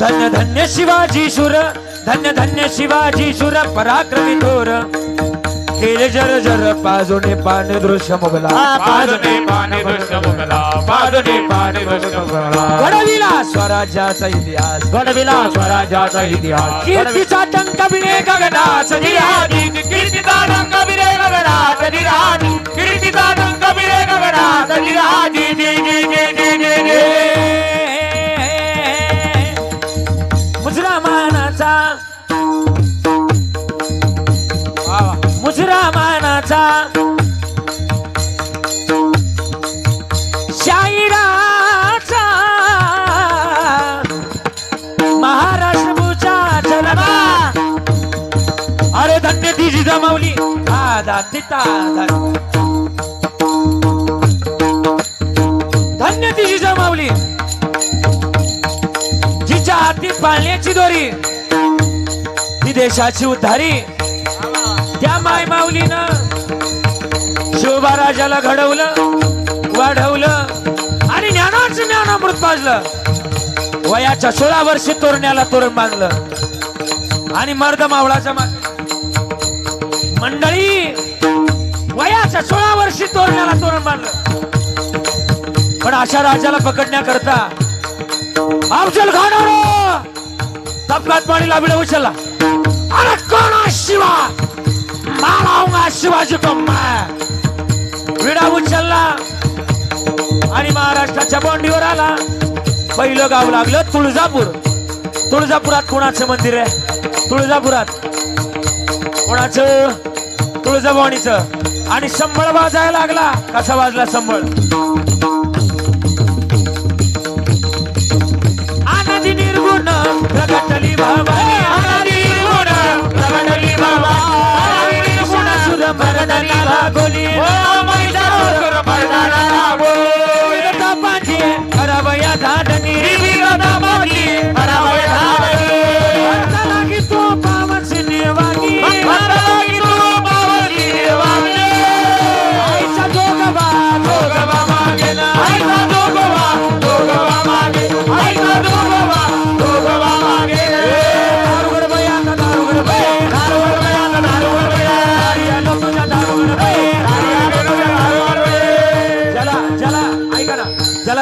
धन्य धन्य शिवाजी सुर धन्य धन्य शिवाजी सुर पराक्रमी थोर. केले जर जर पाजोने पान दृश्य मुगला पाजोने पाने दृश्य मुगला मुगला घडविला स्वराज्याचा इतिहास. घडविला स्वराज्याचा इतिहास. कीर्तीचा टंक बिणे गगनाच दादा तिता धन्य तिची जमावली जिच्या हाती पाळण्याची दोरी. ती देशाची उद्धारी त्या माय माऊलीनं शिवबाराजाला घडवलं वाढवलं आणि ज्ञानाचं ज्ञानामृत पाजलं वयाच्या सोळा वर्षी तोरण्याला तोरण बांधलं आणि मर्द मावळाच्या मागे मंडळी वयाच्या सोळा वर्षी तोरण्याला तोरण बांधलं. पण अशा राजाला पकडण्याकरता अफजल खानावर तपकात पाणी लाभिडं उचलला. अरे कोण शिवा? माराऊंगा शिवाजी को विडा उचलला आणि महाराष्ट्राच्या बोंडीवर आला. पहिलं गाव लागलं तुळजापूर. तुळजापुरात कोणाचं मंदिर आहे? तुळजापुरात कोणाचं? तुळजाभवानीचं. आणि संबळ वाजायला लागला. कसा वाजला संबळ? आनंदी निर्गुण प्रगटली भवानी. आनंदी निर्गुण प्रगटली तापाची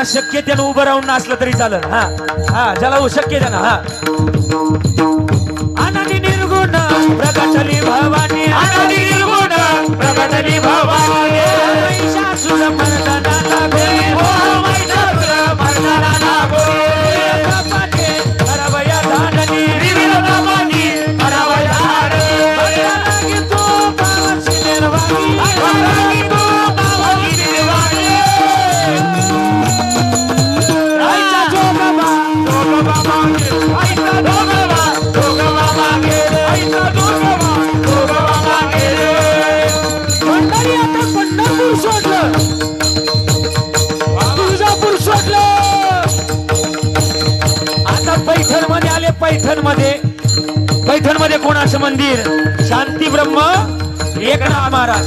ज्याला शक्य त्यानं उभं राहून नाचलं तरी चालत हा. हा ज्याला शक्य त्यानं हा. आनंदी निर्गुण मध्ये मंदिर शांती ब्रह्म एकनाथ महाराज.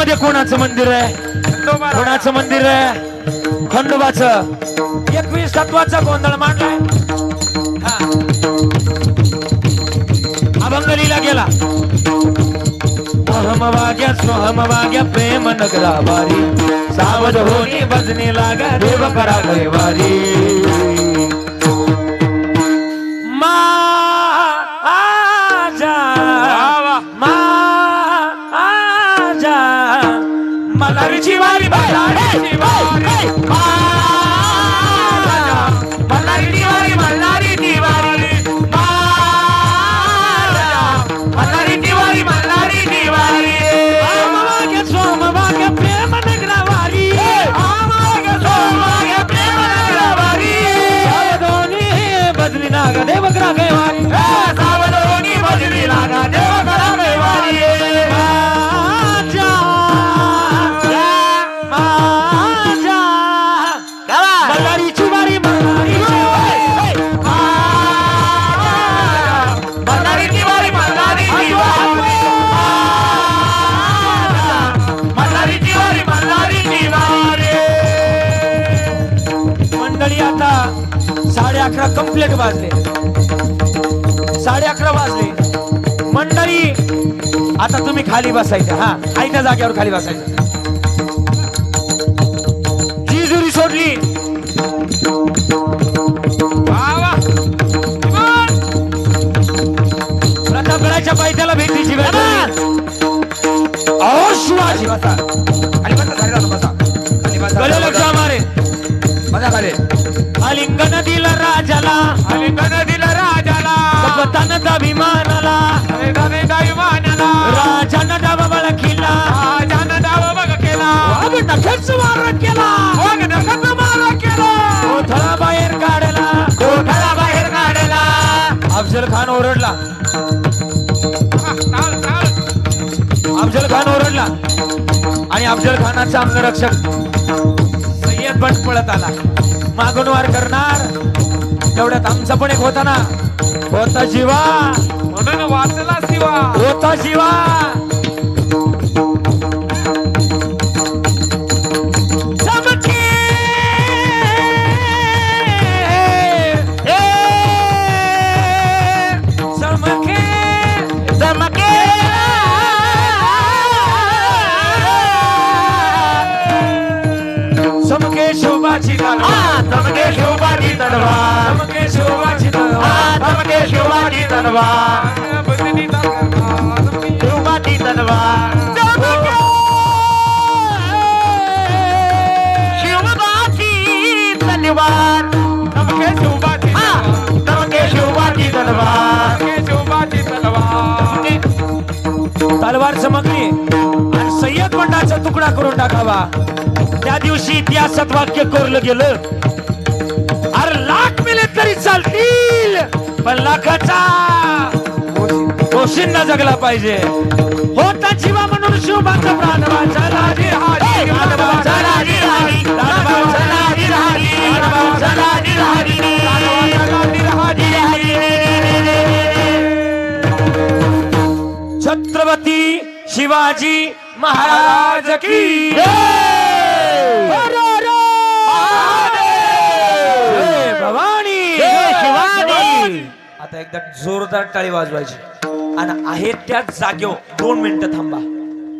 मध्ये कोणाचं मंदिर आहे? कोणाचं मंदिर आहे? खंडोबाच. एकवीस तत्वाचा गोंधळ मांडलाय. हा. अभंग लिहिला गेला. अहम वाग्या सोहम वाग्या प्रेम नगरा बारी सावध होणी बजने लागा देव करा वारी अकरा कंप्लीट वाजले. साडे अकरा वाजले. मंडळी आता तुम्ही खाली बसायचं. हा आईच्या जागेवर खाली बसायचं. दिलं राजाला. आलिंगन दिलं राजाला. कपतान अभिमानाला. वेगाने विमानाला राजानं डावा बळकीला राजानं डाव बघ केला वाघ नख्याच वार केला. वाघ नखाचं मारा केला. कोथळा बाहेर काढला. कोठाला बाहेर काढला. अफजल खान ओरडला. अफजल खान ओरडला. आणि अफजल खानाचा अंगरक्षक सय्यद भट पळत आला. मागून वार करणार. तेवढ्यात आमचा पण एक होता ना. होता जीवा. म्हणून वाचला शिवा. होता जीवा. शिवबाची तलवार चमके शोभाची आ, चमके तलवार चमकली आणि सय्यद बंडाचा तुकडा करून टाकावा. त्या दिवशी इतिहासात वाक्य कोरलं गेलं. तरी चालतील. पण लाखाचा पोशिंदा जगला पाहिजे. होता जीवा म्हणून शिवबाचा प्राण. छत्रपती शिवाजी महाराज की जय भवानी जय शिवाजी. आता एकदा जोरदार टाळी वाजवायची. आणि आहे त्याच जागेवर दोन मिनिटं थांबा.